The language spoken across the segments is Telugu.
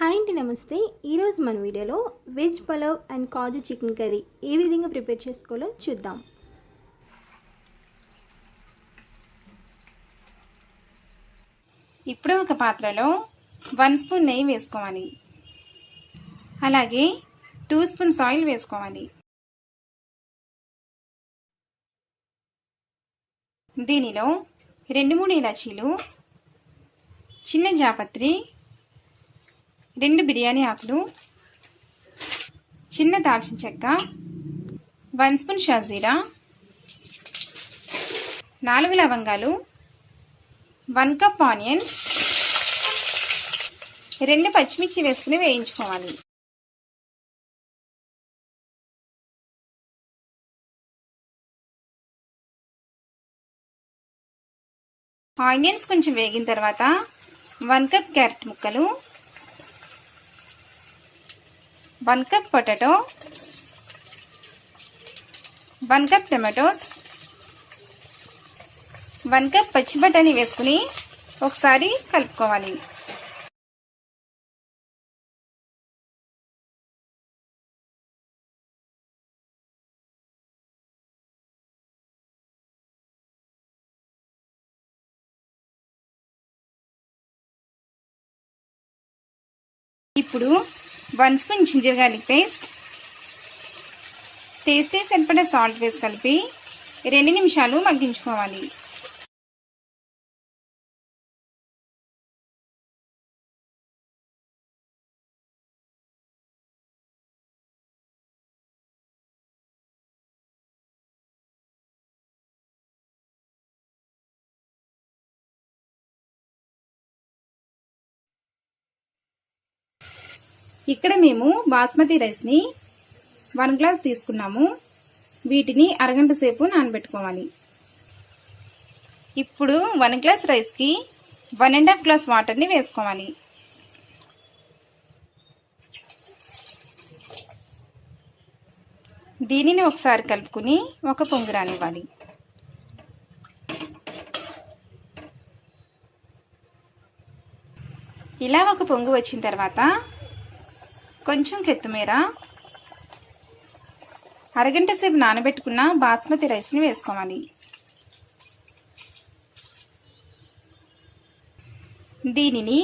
హాయ్ అండి నమస్తే. ఈరోజు మన వీడియోలో veg pulao and kaju chicken curry ఏ విధంగా ప్రిపేర్ చేసుకోవాలో చూద్దాం. ఇప్పుడు ఒక పాత్రలో వన్ స్పూన్ నెయ్యి వేసుకోవాలి. అలాగే టూ స్పూన్స్ ఆయిల్ వేసుకోవాలి. దీనిలో రెండు మూడు ఇలాచీలు చిన్న జాపత్రి రెండు బిర్యానీ ఆకులు చిన్న దాల్చిన చెక్క వన్ స్పూన్ షాజీరా నాలుగు లవంగాలు వన్ కప్ ఆనియన్స్ రెండు పచ్చిమిర్చి వేసుకుని వేయించుకోవాలి. ఆనియన్స్ కొంచెం వేగిన తర్వాత వన్ కప్ క్యారెట్ ముక్కలు one cup potato one cup tomatoes one cup పచ్చి బఠానీ వేసుకుని ఒకసారి కలుపుకోవాలి. ఇప్పుడు one spoon ginger garlic paste. Tasty సరిపడే సాల్ట్ వేసి కలిపి రెండు నిమిషాలు మగ్గించుకోవాలి. ఇక్కడ మేము బాస్మతి రైస్ని వన్ గ్లాస్ తీసుకున్నాము. వీటిని అరగంట సేపు నానబెట్టుకోవాలి. ఇప్పుడు వన్ గ్లాస్ రైస్కి వన్ అండ్ హాఫ్ గ్లాస్ వాటర్ని వేసుకోవాలి. దీనిని ఒకసారి కలుపుకుని ఒక పొంగు రానివ్వాలి. ఇలా ఒక పొంగు వచ్చిన తర్వాత కొంచెం కొత్తిమీర. అరగంట సేపు నానబెట్టుకున్న బాస్మతి రైస్ని వేసుకోవాలి. దీనిని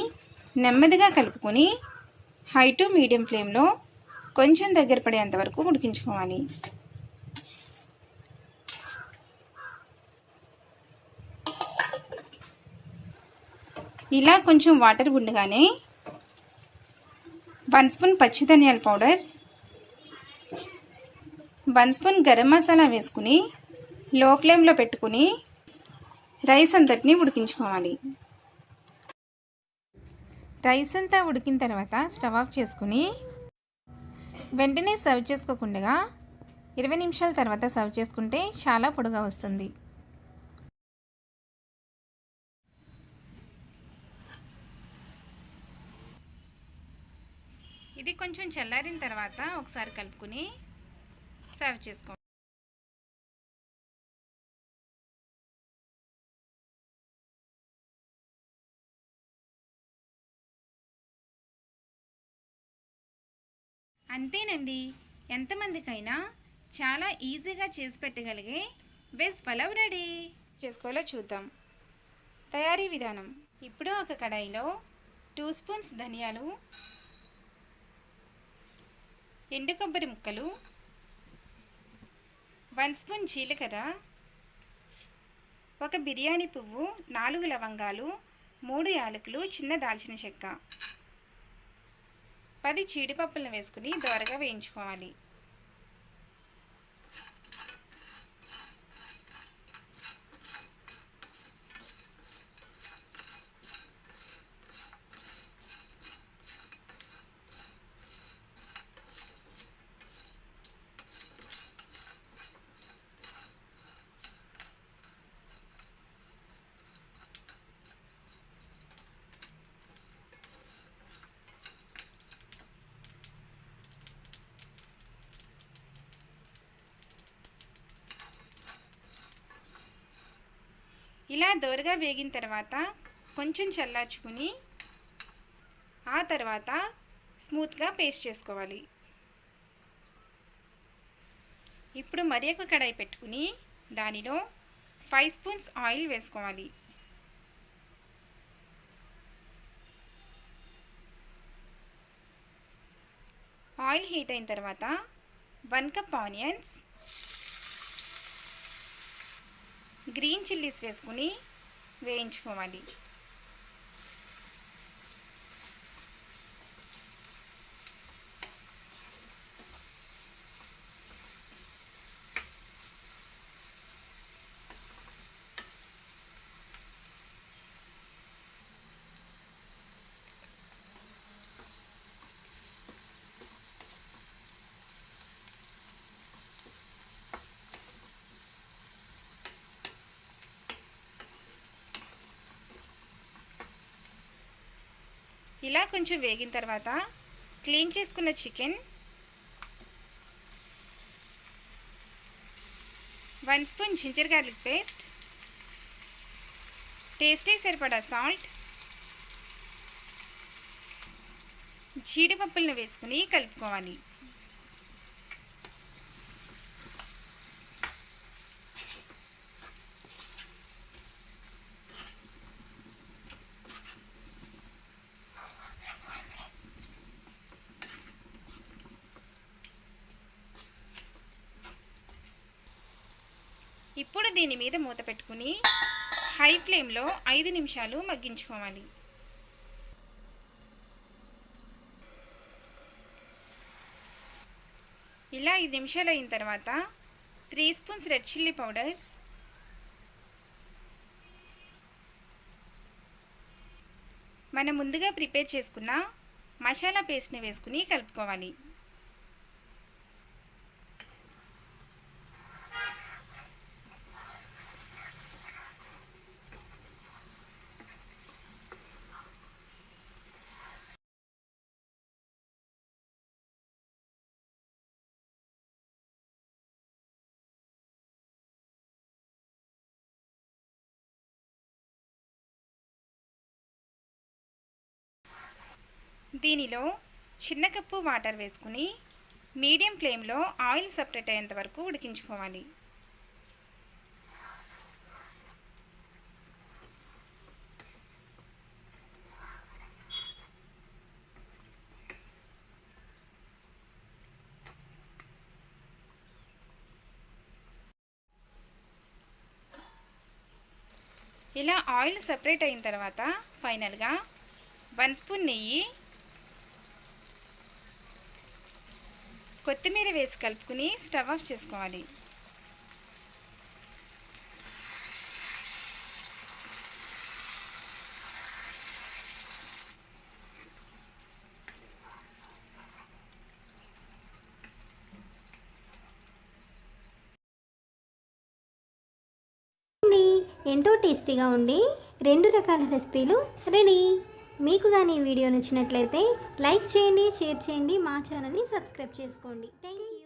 నెమ్మదిగా కలుపుకొని హై టు మీడియం ఫ్లేమ్లో కొంచెం దగ్గర పడేంత వరకు ఉడికించుకోవాలి. ఇలా కొంచెం వాటర్ ఉండగానే వన్ స్పూన్ పచ్చి ధనియాల powder one spoon garam masala వేసుకుని లో ఫ్లేమ్లో పెట్టుకుని రైస్ అంతటిని ఉడికించుకోవాలి. రైస్ అంతా ఉడికిన తర్వాత స్టవ్ ఆఫ్ చేసుకుని వెంటనే సర్వ్ చేసుకోకుండా ఇరవై నిమిషాల తర్వాత సర్వ్ చేసుకుంటే చాలా పొడుగా వస్తుంది. ఇది కొంచెం చల్లారిన తర్వాత ఒకసారి కలుపుకుని సర్వ్ చేసుకోండి అంతేనండి. ఎంతమందికైనా చాలా ఈజీగా చేసి పెట్టగలిగే వెజ్ పలావ్ రెడీ. చేసుకోవాలో చూద్దాం. తయారీ విధానం. ఇప్పుడు ఒక కడాయిలో టూ స్పూన్స్ ధనియాలు ఎండు కొబ్బరి ముక్కలు వన్ స్పూన్ జీలకర్ర ఒక బిర్యానీ పువ్వు నాలుగు లవంగాలు మూడు యాలకులు చిన్న దాల్చిన చెక్క. పది జీడిపప్పులను వేసుకుని దోరగా వేయించుకోవాలి. ఇలా దోరగా వేగిన తర్వాత కొంచెం చల్లార్చుకుని ఆ తర్వాత స్మూత్గా పేస్ట్ చేసుకోవాలి. ఇప్పుడు మరి ఒక కడాయి పెట్టుకుని దానిలో ఫైవ్ స్పూన్స్ ఆయిల్ వేసుకోవాలి. ఆయిల్ హీట్ అయిన తర్వాత one cup onions green chillies వేసుకుని వేయించుకోవాలి ఇలా కొంచెం వేగిన తర్వాత క్లీన్ చేసుకున్న chicken one spoon ginger garlic paste tasty సరిపడా సాల్ట్ జీడిపప్పులను వేసుకుని కలుపుకోవాలి. ఇప్పుడు దీని మీద మూత పెట్టుకుని హై ఫ్లేమ్లో ఐదు నిమిషాలు మగ్గించుకోవాలి. ఇలా ఐదు నిమిషాలు అయిన తర్వాత three spoons red chilli powder మనం ముందుగా ప్రిపేర్ చేసుకున్న మసాలా పేస్ట్ని వేసుకుని కలుపుకోవాలి. దీనిలో చిన్న కప్పు వాటర్ వేసుకుని మీడియం ఫ్లేమ్లో ఆయిల్ సపరేట్ అయ్యేంత వరకు ఉడికించుకోవాలి. ఇలా ఆయిల్ సపరేట్ అయిన తర్వాత ఫైనల్గా వన్ స్పూన్ నెయ్యి కొత్తిమీర వేసి కలుపుకుని స్టవ్ ఆఫ్ చేసుకోవాలి. ఎంతో టేస్టీగా ఉండి రెండు రకాల రెసిపీలు రెడీ. మీకు కానీ ఈ వీడియో నచ్చినట్లయితే లైక్ చేయండి షేర్ చేయండి మా ఛానల్ని సబ్స్క్రైబ్ చేసుకోండి. Thank you